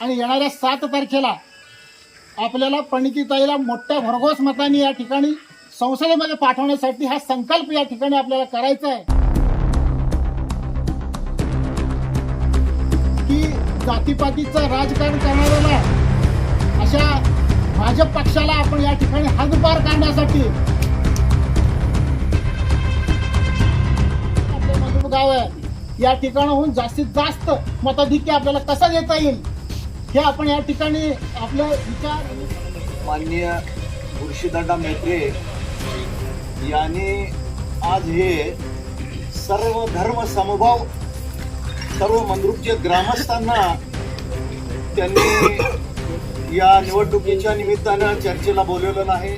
आणि येणाऱ्या सात तारखेला आपल्याला प्रणितीताईला मोठ्या भरघोस मताने या ठिकाणी संसदेमध्ये पाठवण्यासाठी हा संकल्प या ठिकाणी आपल्याला करायचा आहे. की जातीपातीचं राजकारण करणाऱ्याला अशा भाजप पक्षाला आपण या ठिकाणी हद्दपार करण्यासाठी आपलं गाव आहे. या ठिकाणाहून जास्तीत जास्त मताधिक्य आपल्याला कसा देता येईल? हे आपण या ठिकाणी आपले विचार माननीय मुर्शीदादा मेत्रे यांनी आज हे सर्व धर्म समभाव सर्व मंद्रुपचे ग्रामस्थांना त्यांनी या निवडणुकीच्या निमित्तानं चर्चेला बोलवलं नाही.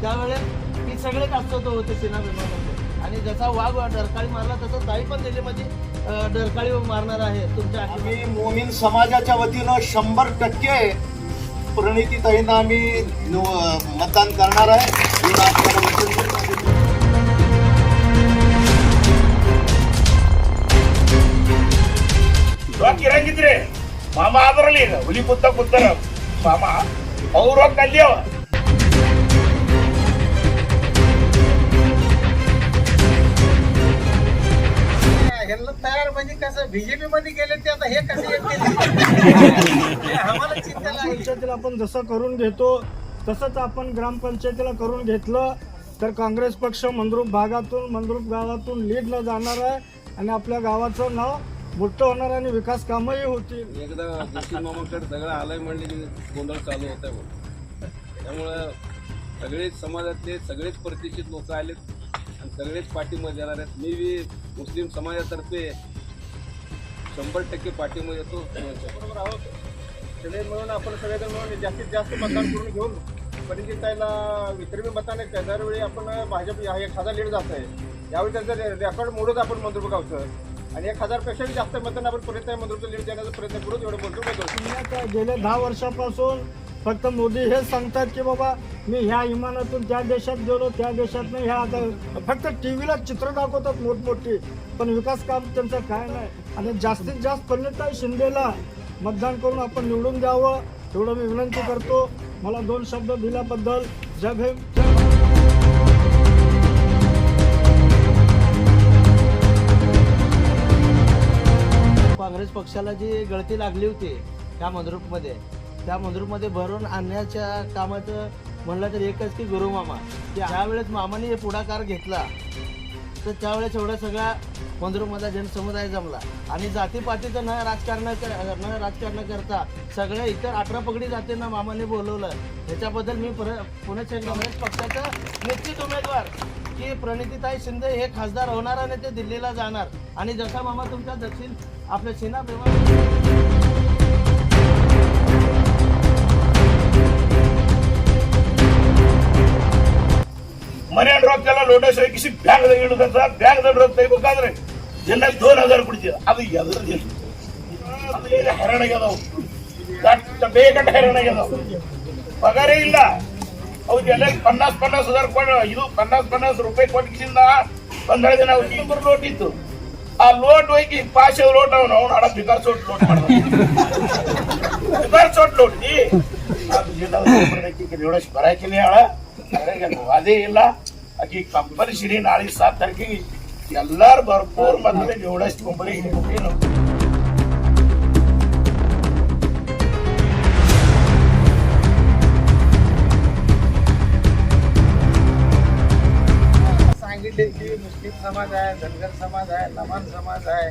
त्यावेळेस ती सगळे कास्ततो होते सेना विमानामध्ये आणि जसा वाघ डरकाळी मारला तसं ताई पण दिल्लीमध्ये अं, डरकाळी मारणार आहे तुमच्या आम्ही मोमीन समाजाच्या वतीनं शंभर टक्के प्रणितीताईंना आम्ही निव- मतदान करणार आहे एवढं आपल्याला वचन देतो. ಕಿರಂಗಿದ್ರೆ ಮಾಮ ಆದ್ರಲ್ಲಿ ಈಗ ಹುಲಿ ಕುತ್ತ ಕುತ್ತರ ಮಾಮ ಅವ್ರು ಕಲ್ಯವ ह्यांना तयार म्हणजे कसं बीजेपी मध्ये गेले ते आता हे कसे येतील आम्हाला चिंता लागली. पंचायतीला आपण जसं करून घेतो तसंच आपण ग्रामपंचायतीला करून घेतलं तर काँग्रेस पक्ष मंद्रुप भागातून मंद्रुप गावातून लीडला जाणार आहे आणि आपल्या गावाचं नाव मोठं होणार आणि विकास कामंही होतील. एकदा जोशी मामाकडे सगळं आलंय म्हणले की गोंधळ चालू होत आहे त्यामुळं सगळेच समाजातले सगळेच प्रतिष्ठित लोक आलेत. सगळेच पाठीमध्ये येणार आहेत. मी बी मुस्लिम समाजातर्फे शंभर टक्के पाठीमध्ये येतो. बरोबर आहोत. सगळे मिळून आपण सगळेजण मिळून जास्तीत जास्त मतदान करून घेऊन परिचिताईला विक्रमी मताने दरवेळी आपण भाजप या एक हजार लीड जात आहे यावेळी त्याचं रेकॉर्ड मोडूच आपण मंदुरपूर गावचं. आणि एक हजारपेक्षाही जास्त मतांना आपण परत मंदुरचं लीड देण्याचा प्रयत्न करू एवढं बोलतो बोलतो आता गेल्या दहा वर्षापासून फक्त मोदी हेच सांगतात की बाबा मी ह्या विमानातून त्या देशात गेलो त्या देशात नाही ह्या आता फक्त टी व्हीला चित्र दाखवतात मोठमोठी. पण विकास काम त्यांचं काय नाही. आणि जास्तीत जास्त पंडिताई शिंदेला मतदान करून आपण निवडून द्यावं एवढं मी विनंती करतो. मला दोन शब्द दिल्याबद्दल जय भीम काँग्रेस पक्षाला जी गळती लागली होती त्या मंद्रुपमध्ये त्या मंदिरमध्ये भरून आणण्याच्या कामाचं म्हणलं तर एकच की गुरुमामा की ज्यावेळेस मामाने हे पुढाकार घेतला तर त्यावेळेस एवढा सगळा मंदिरमधला जनसमुदाय जमला. आणि जातीपातीचं न राजकारण न राजकारण करता सगळ्या इतर अठरा पगडी जातींना मामाने बोलवलं. ह्याच्याबद्दल मी पर पुणे काँग्रेस पक्षाचा निश्चित उमेदवार की प्रणितीताई शिंदे हे खासदार होणार आणि ते दिल्लीला जाणार. आणि जसा मामा तुमच्या दक्षिण आपल्या सेना ಮನೆಯಲ್ಲಿ ರೊಕ್ಕೆಲ್ಲ ಲೋಟಸ್ ಹಾಕಿಸಿ ಬ್ಯಾಂಕ್ದಾಗ ಇಡುದಂತ ಬ್ಯಾಂಕ್ದಾಗ ರೊಕ್ಕ ತೆಗಿಬೇಕಾದ್ರೆ ಜನಕ್ಕೆ ದೋನ್ ಹಜಾರ್ ಕೊಡ್ತೀವಿ ಅದು ಎದುರು ಹೈರಾಣಾಗ್ಯದವು? ದಟ್ಟ ಬೇಗಂಟ ಹೈರಾಣಾಗ್ಯದವು. ಪಗಾರೇ ಇಲ್ಲ. ಅವ್ರಿಗೆಲ್ಲ ಪನ್ನಾಸ್ ಪನ್ನಾಸ್ ಹಜಾರ್ ಕೊಡ, ಇದು ಪನ್ನಾಸ್ ಪನ್ನಾಸ್ ರೂಪಾಯಿ ಕೊಟ್ಟಿಸಿಂದ ಒಂದೆರಡು ದಿನ ಅವ್ರಿಗೆ ಇಬ್ಬರು ಲೋಟ್ ಇತ್ತು. ಆ ಲೋಟ್ ಹೋಗಿ ಪಾಶ ಲೋಟ್ ಅವನು ಅವನು ಹಣ ಬಿಗಾರ್ ಸೋಟ್ ಲೋಟ್ ಮಾಡ್ದ. ಬಿಗಾರ್ ಸೋಟ್ ಲೋಟಿ ಬರಾಕಿನೇ ಹೇಳ. ಅದೇ ಇಲ್ಲ. ಆಕಿ ಕಂಪಲ್ಸರಿ ನಾಳೆ ಸಾತ್ ತಾರೀಕಿಗೆ ಎಲ್ಲಾರು ಭರ್ಪೂರ್ ಮತ್ತೆ ಏಳಷ್ಟು ಕಂಪನಿ ಏನು सांगितले की मुस्लिम समाज आहे धनगर समाज आहे लमान समाज आहे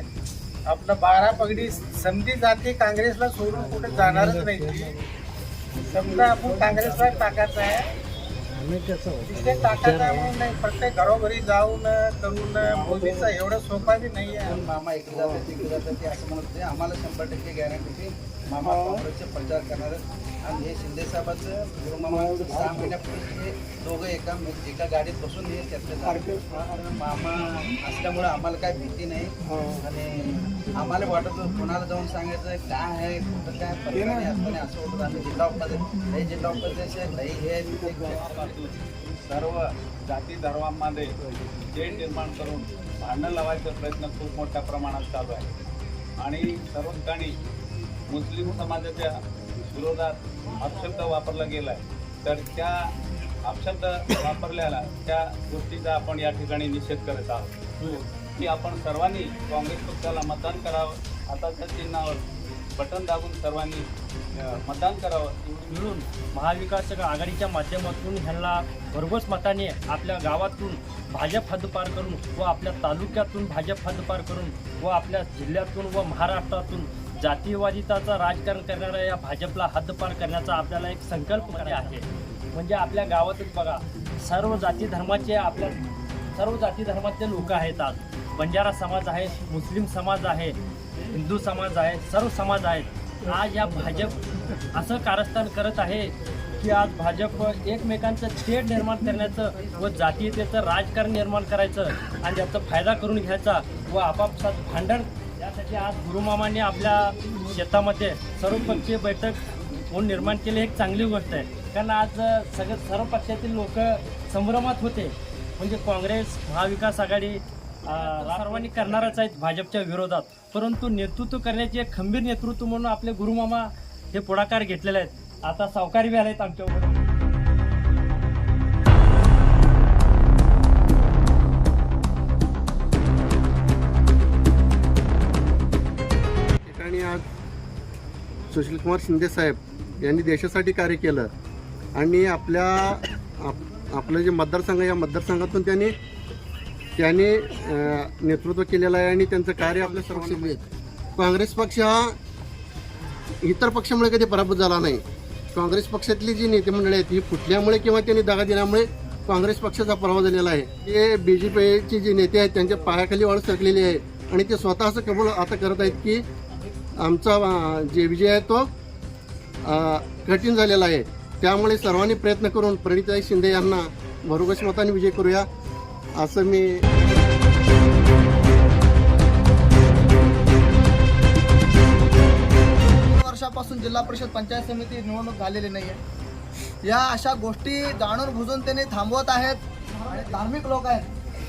आपलं बारा पगडी समधी जाती काँग्रेसला सोडून कुठे जाणारच नाही समजा आपण काँग्रेसला टाकायचं आहे प्रत्येक घरोघरी जाऊन करून मोदीचं एवढं सोपा बी नाही आहे मामा इकडे जातात तिकडे जातात ते असं म्हणत आम्हाला शंभर टक्के गॅरंटी मामा काँग्रेसचे प्रचार करणार आहेत. आणि हे शिंदे साहेबाचं गुरुमामाचं सहा महिन्यापूर्वी हे दोघं एका एका गाडीत बसून हे चर्चा झाली. मामा असल्यामुळे आम्हाला काय भीती नाही आणि आम्हाला वाटत होतं कोणाला जाऊन सांगायचं काय आहे कुठं काय परिणामी असताना असं होतं आम्ही जिल्हा उपाध्यक्ष लई जिल्हा उपाध्यक्ष लई हे. सर्व जाती धर्मांमध्ये तेढ निर्माण करून भांडण लावायचा प्रयत्न खूप मोठ्या प्रमाणात चालू आहे आणि सर्व ठिकाणी मुस्लिम समाजाच्या विरोधात अपशब्द वापरला गेला आहे तर त्या अपशब्द वापरल्याला त्या गोष्टीचा आपण या ठिकाणी निषेध करत आहोत. की आपण सर्वांनी काँग्रेस पक्षाला मतदान करावं हाताच्या चिन्हावर बटन दाबून सर्वांनी मतदान करावं मिळून महाविकास आघाडीच्या माध्यमातून ह्यांना भरघोस मताने आपल्या गावातून भाजप हद्दपार करून व आपल्या तालुक्यातून भाजप हद्दपार करून व आपल्या जिल्ह्यातून व महाराष्ट्रातून जातीयवादिताचं राजकारण करणाऱ्या या भाजपला हद्दपार करण्याचा आपल्याला एक संकल्प आहे. म्हणजे आपल्या गावातच बघा सर्व जाती धर्माचे आपल्या सर्व जाती धर्मातले लोक आहेत आज. बंजारा समाज आहे मुस्लिम समाज आहे हिंदू समाज आहे सर्व समाज आहेत. आज या भाजप असं कारस्थान करत आहे की आज भाजप एकमेकांचं छेड निर्माण करण्याचं व जातीयतेचं राजकारण निर्माण करायचं आणि त्याचा फायदा करून घ्यायचा व आपापसात भांडण यासाठी आज गुरुमामाने आपल्या शेतामध्ये सर्वपक्षीय बैठक होऊन निर्माण केली एक चांगली गोष्ट आहे. कारण आज सगळं सर्व पक्षातील लोक संभ्रमात होते. म्हणजे काँग्रेस महाविकास आघाडी सर्वांनी करणारच आहेत भाजपच्या विरोधात. परंतु नेतृत्व करण्याचे एक खंबीर नेतृत्व म्हणून आपले गुरुमामा हे पुढाकार घेतलेले आहेत. आता सावकारी बी आले आमच्यावर आमच्याबरोबर. सुशीलकुमार शिंदे साहेब यांनी देशासाठी कार्य केलं. आणि आपल्या आप आपलं जे मतदारसंघ आहे, या मतदारसंघातून त्यांनी त्यांनी नेतृत्व केलेलं आहे आणि त्यांचं कार्य आपल्या सर्वांना काँग्रेस पक्ष हा इतर पक्षामुळे कधी पराभूत झाला नाही. काँग्रेस पक्षातली जी नेते मंडळी आहेत ही फुटल्यामुळे किंवा त्यांनी दगा दिल्यामुळे काँग्रेस पक्षाचा पराभव झालेला आहे. ते बी जे पीचे जे नेते आहेत त्यांच्या पायाखाली वाढ सरकलेली आहे. आणि ते स्वतः असं कबूल आता करत आहेत की आमचा जे विजय आहे तो कठीण झालेला आहे. त्यामुळे सर्वांनी प्रयत्न करून प्रणिताई शिंदे यांना भरोगस मताने विजय करूया असं मी वर्षापासून जिल्हा परिषद पंचायत समिती निवडणूक झालेली नाही आहे या अशा गोष्टी जाणून बुजून त्यांनी थांबवत आहेत. आणि धार्मिक लोक आहेत.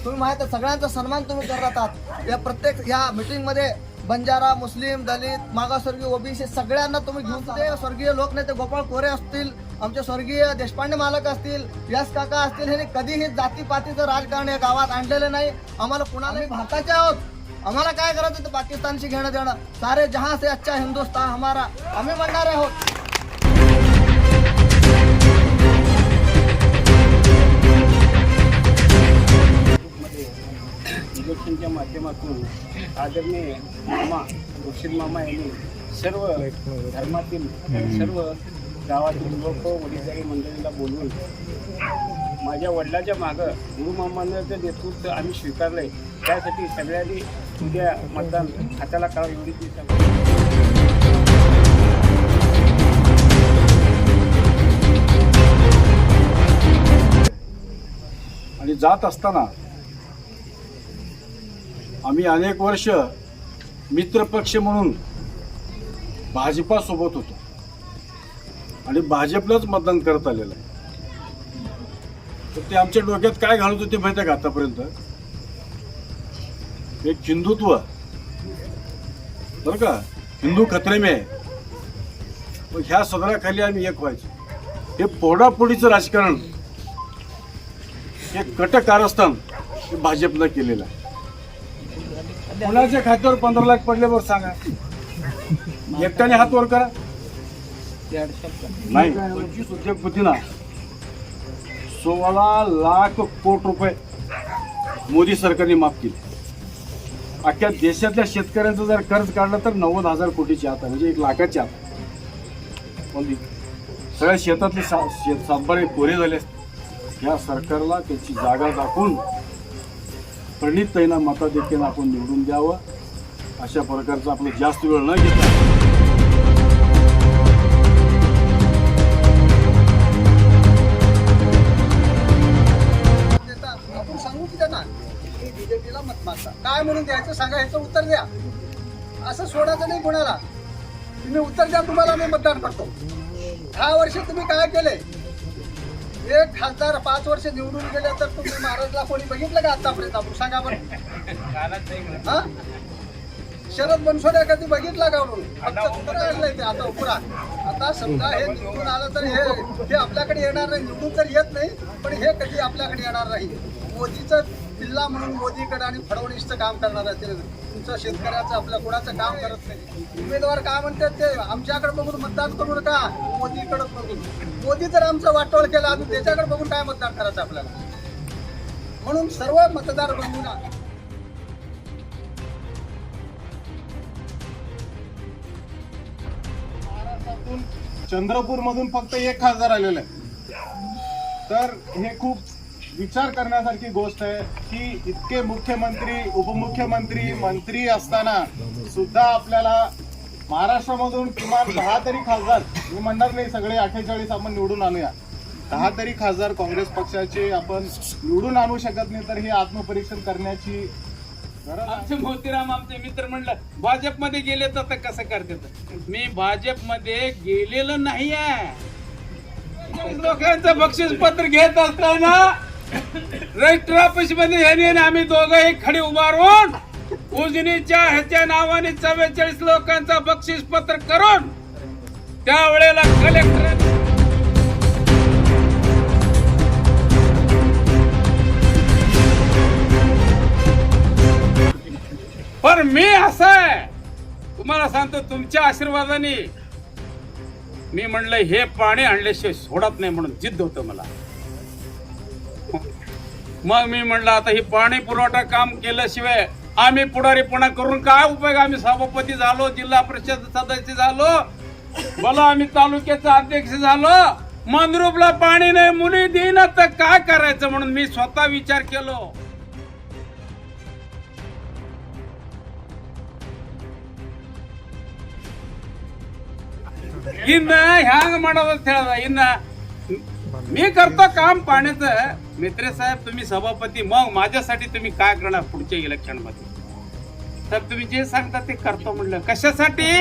तुम्ही माहीत सगळ्यांचा सन्मान तुम्ही करत आहात. या प्रत्येक या मिटिंगमध्ये बंजारा मुस्लिम दलित मागासवर्गीय ओबीसी सगळ्यांना तुम्ही घेऊन ते स्वर्गीय लोकनेते गोपाळ कोरे असतील आमचे स्वर्गीय देशपांडे मालक असतील यश काका असतील हे कधीही जातीपातीचं राजकारण या गावात आणलेलं नाही. आम्हाला कुणालाही भारताचे आहोत. आम्हाला काय करायचं ते पाकिस्तानशी घेणं देणं. सारे जहां से अच्छा हिंदुस्तान हमारा. आम्ही म्हणणारे आहोत. इलेक्शनच्या माध्यमातून आदरणीय मामा मुर्शिद मामा यांनी सर्व धर्मातील सर्व गावातील लोक वडीलधारी मंडळीला बोलवून माझ्या वडिलाच्या मागं गुरुमामानं जे नेतृत्व आम्ही स्वीकारलं आहे त्यासाठी सगळ्यांनी उद्या मतदान हाताला करावं एवढी ती सगळी आणि जात असताना आम्ही अनेक वर्ष मित्रपक्ष म्हणून भाजपासोबत होतो. आणि भाजपलाच मतदान करत आलेलं आहे. तर ते आमच्या डोक्यात काय घालत होते माहिती आहे का आतापर्यंत? एक हिंदुत्व. बरं का? हिंदू खतरे आहे मग ह्या सदराखाली आम्ही एक व्हायचो. हे पोडापोडीचं राजकारण हे कट कारस्थान हे भाजपनं केलेलं आहे. कुणाच्या खात्यावर पंधरा लाख पडले बरं सांगा. एकट्याने हात वर करा. नाही पंचवीस उद्योगपतींना सोळा लाख कोट रुपये मोदी सरकारने माफ केले. अख्ख्या देशातल्या शेतकऱ्यांचं जर कर्ज काढलं तर नव्वद हजार कोटीची आता म्हणजे एक लाखाची आता. पण सगळ्या शेतातले सा शेत सातबारे कोरे झाले या सरकारला त्याची जागा दाखवून प्रणित ताईंना मताधिक्यानं आपण निवडून द्यावं. अशा प्रकारचं आपलं जास्त वेळ न घेता काय म्हणून द्यायचं? सांगा ह्याचं उत्तर द्या. असं सोडायचं नाही कोणाला. तुम्ही उत्तर द्या तुम्हाला मी मतदान करतो. दहा वर्ष तुम्ही काय केले एक खासदार पाच वर्ष निवडून गेले तर तुम्ही महाराजला कोणी बघितलं का आतापर्यंत? आपण सांगा बरं. हा? शरद बनसोडे कधी बघितला का म्हणून? फक्त उभं राहिलंय ते? आता उभं राहा. आता समजा हे निवडून आलं तर हे हे आपल्याकडे येणार नाही. निवडून तर येत नाही पण हे कधी आपल्याकडे येणार नाही. मोदीचं जिल्हा म्हणून मोदीकडे आणि फडणवीसचं काम करणार आहे ते तुमचं शेतकऱ्याचं आपल्या कोणाचं काम करत नाही. उमेदवार काय म्हणतात ते आमच्याकडे बघून मतदान करू नका मोदीकडे बघून. मोदी जर आमचं वाटोळ केला आम्ही त्याच्याकडे बघून काय मतदान करायचं आपल्याला? म्हणून सर्व मतदार बंधूंना चंद्रपूर मधून फक्त एक खासदार आलेला आहे. तर हे खूप विचार करण्यासारखी गोष्ट आहे की इतके मुख्यमंत्री उपमुख्यमंत्री मंत्री असताना सुद्धा आपल्याला महाराष्ट्रामधून किमान दहा तरी खासदार मी म्हणणार नाही सगळे अठ्ठेचाळीस आपण निवडून आणूया. दहा तरी खासदार काँग्रेस पक्षाचे आपण निवडून आणू शकत नाही तर हे आत्मपरीक्षण करण्याची आमचे मोतीराम आमचे मित्र म्हणलं भाजपमध्ये गेले तर कसं करते मी भाजपमध्ये गेलेलो नाही आहे लोकांचं बक्षीस पत्र घेत असताना रजिस्टर ऑफिसमध्ये ह्याने आम्ही दोघं एक खडे उभारून उजनीच्या ह्याच्या नावाने चव्वेचाळीस लोकांचा बक्षीस पत्र करून त्यावेळेला कलेक्टर पण मी असं आहे. तुम्हाला सांगतो तुमच्या आशीर्वादाने मी म्हणलं हे पाणी आणल्याशिवाय सोडत नाही म्हणून जिद्द होतं मला. मग मी म्हणलं आता ही पाणी पुरवठा काम केल्याशिवाय आम्ही पुढारीपणा करून काय उपयोग आम्ही सभापती झालो जिल्हा परिषद सदस्य झालो बोला आम्ही तालुक्याचा अध्यक्ष झालो मंद्रुपला पाणी नाही मुली देईन तर काय करायचं म्हणून मी स्वतः विचार केलो ಇನ್ನ ಹ್ಯಾಂಗ ಮಾಡೋದಂತ ಹೇಳ್ದ ಇನ್ನ मी करतो काम पाण्याचं मित्रे साहेब तुम्ही सभापती मग माझ्यासाठी तुम्ही काय करणार पुढच्या इलेक्शन मध्ये तर तुम्ही जे सांगता ते करतो म्हणलं कशासाठी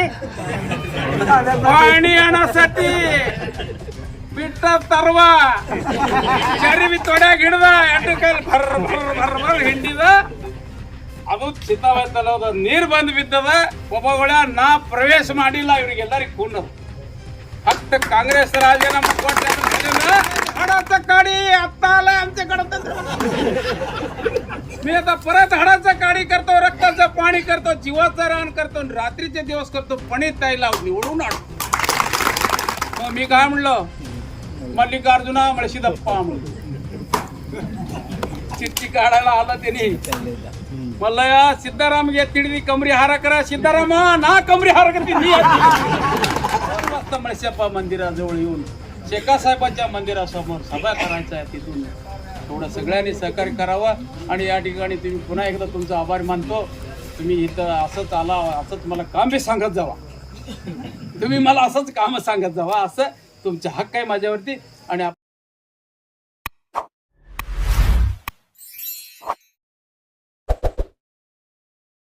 पाणी आणण्यासाठी पिट्टा तरवा ಚರಿವಿ ತೊಡ್ಯಾಗ ಹಿಡ್ದ ಎಂಟಕಲ್ ಭರ್ ಭರ್ ಭರ್ ಭರ್ ಹಿಂಡಿದ ಅದು ಚಿತ್ತಾವೈತಲ್ಲ ಅದು ನೀರ್ ಬಂದ್ ಬಿದ್ದದ ಒಬ್ಬಗಳ ನಾ ಪ್ರವೇಶ ಮಾಡಿಲ್ಲ ಇವ್ರಿಗೆಲ್ಲರಿಗೆ ಕೂನದು फक्त काँग्रेस राजाना हडाचं काडी आत्ता आलाय आमच्याकडं. मी आता परत हाडाचं काडी करतो रक्ताचं पाणी करतो जीवाचं रान करतो रात्रीचे दिवस करतो पणे ताईला निवडून आणतो. मग मी काय म्हणलं? मल्लिकार्जुना म्हळशी दप्पा म्हणलो चिठ्ठी काढायला आलं त्यांनी. मला सिद्धाराम घे तिडली कमरी हारा करा सिद्धारामा ना कमरी हारा करते वाजता मंदिराजवळ येऊन शेखासाहेबांच्या मंदिरासमोर सभा करायचा आहे तिथून. थोडं सगळ्यांनी सहकार्य करावं आणि या ठिकाणी तुम्ही पुन्हा एकदा तुमचा आभार मानतो. तुम्ही इथं असंच आला असंच मला काम बी सांगत जावा. तुम्ही मला असंच कामं सांगत जावा असं तुमचा हक्क आहे माझ्यावरती आणि आप-